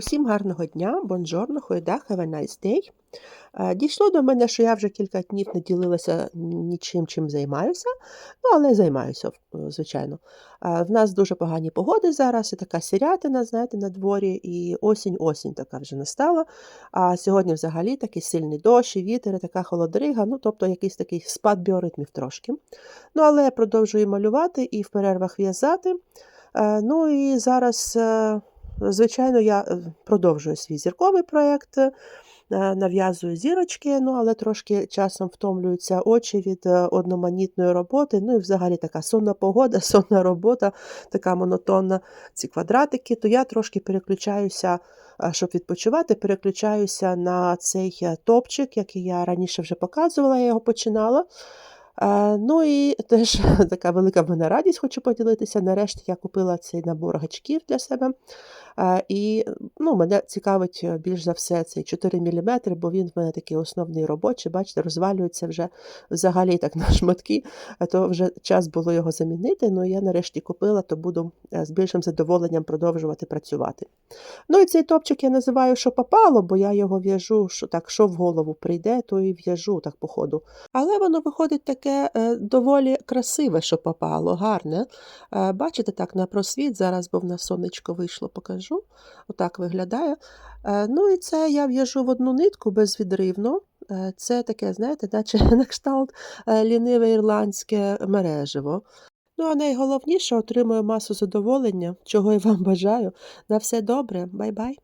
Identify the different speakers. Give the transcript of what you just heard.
Speaker 1: Усім гарного дня, бонжорно, хойда, have a nice day. Е, Дійшло до мене, що я вже кілька днів не ділилася нічим, чим займаюся, ну, але займаюся, звичайно. Е, В нас дуже погані погоди зараз, і така сірятина, знаєте, на дворі, і осінь-осінь така вже настала. А сьогодні взагалі такий сильний дощ, і вітер, і така холодрига, ну, тобто якийсь такий спад біоритмів трошки. Ну, але я продовжую малювати і в перервах в'язати. Е, Ну і зараз, е, звичайно, я е, продовжую свій зірковий проєкт, е, нав'язую зірочки, ну але трошки часом втомлюються очі від е, одноманітної роботи. Ну і взагалі така сонна погода, сонна робота, така монотонна ці квадратики, то я трошки переключаюся, щоб відпочивати, переключаюся на цей топчик, який я раніше вже показувала, я його починала. Е, Ну і теж така велика в мене радість, хочу поділитися. Нарешті я купила цей набор гачків для себе. Е, І ну, мене цікавить е, більш за все цей 4 мм, бо він в мене такий основний робочий, бачите, розвалюється вже взагалі так на шматки, то вже час було його замінити. Ну я нарешті купила, то буду з більшим задоволенням продовжувати працювати. Ну і цей топчик я називаю що попало, бо я його в'яжу, що так, що в голову прийде, то і в'яжу так по ходу. Але воно виходить таке е, доволі красиве, що попало, гарне. Е, Бачите, так на просвіт зараз, бо в нас сонечко вийшло, покажу. Отак виглядає. Е, Ну і це я в'яжу в одну нитку безвідривно. Це таке, знаєте, наче на кшталт ліниве ірландське мережево. Ну, а найголовніше отримую масу задоволення, чого і вам бажаю. На все добре, бай-бай!